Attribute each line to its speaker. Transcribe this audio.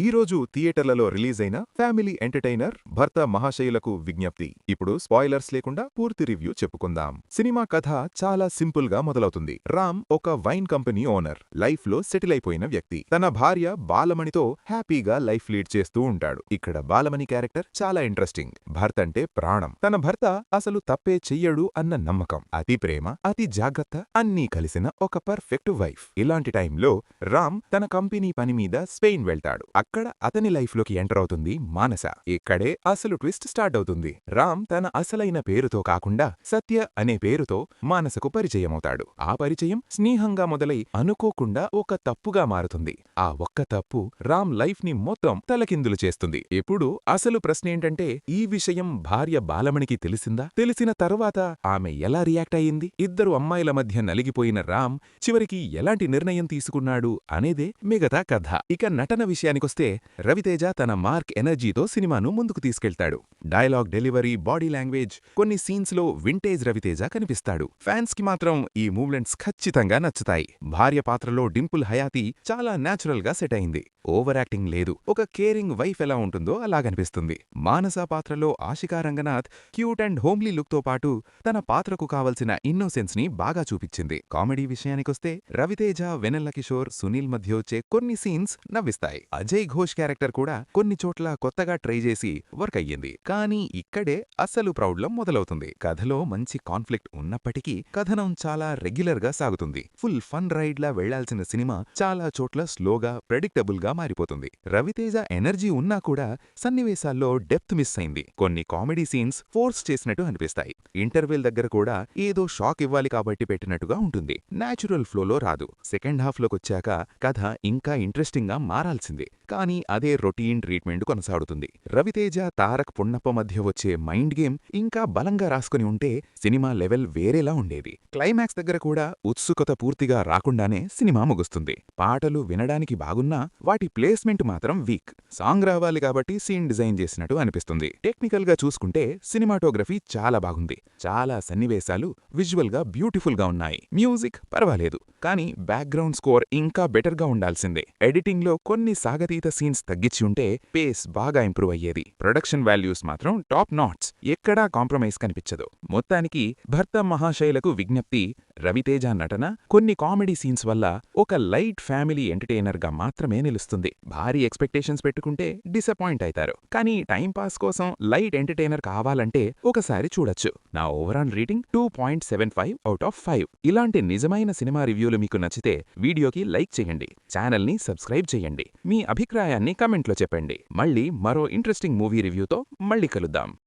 Speaker 1: ఈ రోజు థియేటర్లలో రిలీజ్ అయిన ఫ్యామిలీ ఎంటర్టైనర్ భర్త మహాశయులకు విజ్ఞప్తి. ఇప్పుడు స్పాయిలర్స్ లేకుండా పూర్తి రివ్యూ చెప్పుకుందాం. సినిమా కథ చాలా సింపుల్గా మొదలవుతుంది. రామ్ ఒక వైన్ కంపెనీ ఓనర్. లైఫ్లో సెటిల్ అయిపోయిన వ్యక్తి. తన భార్య బాలమణితో హ్యాపీగా లైఫ్ లీడ్ చేస్తూ ఉంటాడు. ఇక్కడ బాలమణి క్యారెక్టర్ చాలా ఇంట్రెస్టింగ్. భర్త అంటే ప్రాణం. తన భర్త అసలు తప్పే చెయ్యడు అన్న నమ్మకం. అతి ప్రేమ అతి జాగ్రత్త అన్నీ కలిసిన ఒక పర్ఫెక్ట్ వైఫ్. ఇలాంటి టైంలో రామ్ తన కంపెనీ పని మీద స్పెయిన్ వెళ్తాడు. అక్కడ అతని లైఫ్లోకి ఎంటర్ అవుతుంది? మానస. ఇక్కడే అసలు ట్విస్ట్ స్టార్ట్ అవుతుంది. రామ్ తన అసలైన పేరుతో కాకుండా సత్య అనే పేరుతో మానసకు పరిచయమవుతాడు. ఆ పరిచయం స్నేహంగా మొదలై అనుకోకుండా ఒక తప్పుగా మారుతుంది. ఆ ఒక్క తప్పు రామ్ లైఫ్ని మొత్తం తలకిందులు చేస్తుంది. ఇప్పుడు అసలు ప్రశ్న ఏంటంటే ఈ విషయం భార్య బాలమణికి తెలిసిందా? తెలిసిన తర్వాత ఆమె ఎలా రియాక్ట్ అయింది ఇద్దరు అమ్మాయిల మధ్య నలిగిపోయిన రామ్ చివరికి ఎలాంటి నిర్ణయం తీసుకున్నాడు అనేదే మిగతా కథ. ఇక నటన విషయానికొస్తే రవితేజ తన మార్క్ ఎనర్జీతో సినిమాను ముందుకు తీసుకెళ్తాడు. డైలాగ్ డెలివరీ బాడీ లాంగ్వేజ్ కొన్ని సీన్స్లో వింటేజ్ రవితేజ కనిపిస్తాడు. ఫ్యాన్స్కి మాత్రం ఈ మూవ్మెంట్స్ ఖచ్చితంగా నచ్చుతాయి. భార్య పాత్రలో డింపుల్ హయాతి చాలా న్యాచురల్గా సెట్ అయింది. ఓవర్ యాక్టింగ్ లేదు. ఒక కేరింగ్ వైఫ్ ఎలా ఉంటుందో అలాగనిపిస్తుంది మానస పాత్రలో Ashika Ranganath cute and homely లుక్తో పాటు తన పాత్రకు కావలసిన ఇన్నోసెన్స్ని బాగా చూపించింది. కామెడీ విషయానికొస్తే రవితేజ వెనెల్ల కిషోర్ సునీల్ మధ్య వచ్చే కొన్ని సీన్స్ నవ్విస్తాయి. అజయ్ ఘోష్ క్యారెక్టర్ కూడా కొన్ని చోట్ల కొత్తగా ట్రై చేసి వర్క్ అయ్యింది. కానీ ఇక్కడే అస్సలు ప్రౌడ్లం మొదలవుతుంది. కథలో మంచి కాన్ఫ్లిక్ట్ ఉన్నప్పటికీ కథనం చాలా రెగ్యులర్గా సాగుతుంది. ఫుల్ ఫన్ రైడ్ లా వెళ్ళాల్సిన సినిమా చాలా చోట్ల స్లోగా ప్రెడిక్టబుల్గా మారిపోతుంది. రవితేజ ఎనర్జీ ఉన్నా కూడా సన్నివేశాల్లో డెప్త్ మిస్ అయింది. కొన్ని కామెడీ సీన్స్ ఫోర్స్ చేసినట్టు అనిపిస్తాయి. ఇంటర్వెల్ దగ్గర కూడా ఏదో షాక్ ఇవ్వాలి కాబట్టి పెట్టినట్టుగా ఉంటుంది. నాచురల్ ఫ్లోలో రాదు. సెకండ్ హాఫ్లోకొచ్చాక కథ ఇంకా ఇంట్రెస్టింగ్గా మారాల్సింది. కానీ అదే రొటీన్ ట్రీట్మెంట్ కొనసాగుతుంది. రవితేజ తారక్ పున్నప్ప మధ్య వచ్చే మైండ్ గేమ్ ఇంకా బలంగా రాసుకుని ఉంటే సినిమా లెవెల్ వేరేలా ఉండేది. క్లైమాక్స్ దగ్గర కూడా ఉత్సుకత పూర్తిగా రాకుండానే సినిమా ముగుస్తుంది. పాటలు వినడానికి బాగున్నా వాటి ప్లేస్మెంట్ మాత్రం వీక్. సాంగ్ రావాలి కాబట్టి సీన్ డిజైన్ చేసినట్టు అనిపిస్తుంది. టెక్నికల్గా చూసుకుంటే సినిమాటోగ్రఫీ చాలా బాగుంది. చాలా సన్నివేశాలు విజువల్గా బ్యూటిఫుల్గా ఉన్నాయి. మ్యూజిక్ పర్వాలేదు. కానీ బ్యాక్గ్రౌండ్ స్కోర్ ఇంకా బెటర్గా ఉండాల్సిందే. ఎడిటింగ్లో కొన్ని విపరీత సీన్స్ తగ్గించి ఉంటే పేస్ బాగా ఇంప్రూవ్ అయ్యేది. ప్రొడక్షన్ వాల్యూస్ మాత్రం టాప్ నాట్స్. ఎక్కడా కాంప్రమైజ్ కనిపించదు. మొత్తానికి భర్త మహాశైలకు విజ్ఞప్తి రవితేజ నటన కొన్ని కామెడీ సీన్స్ వల్ల ఒక లైట్ ఫ్యామిలీ ఎంటర్టైనర్గా మాత్రమే నిలుస్తుంది. భారీ ఎక్స్పెక్టేషన్స్ పెట్టుకుంటే డిసప్పాయింట్ అవుతారు కానీ టైంపాస్ కోసం లైట్ ఎంటర్టైనర్ కావాలంటే ఒకసారి చూడొచ్చు. నా overall rating two point seven five out of five. ఇలాంటి నిజమైన సినిమా రివ్యూలు మీకు నచ్చితే వీడియోకి లైక్ చేయండి. ఛానల్ని సబ్స్క్రైబ్ చేయండి. మీ అభిప్రాయాన్ని కమెంట్లో చెప్పండి. మళ్ళీ మరో ఇంట్రెస్టింగ్ మూవీ రివ్యూతో మళ్ళీ కలుద్దాం.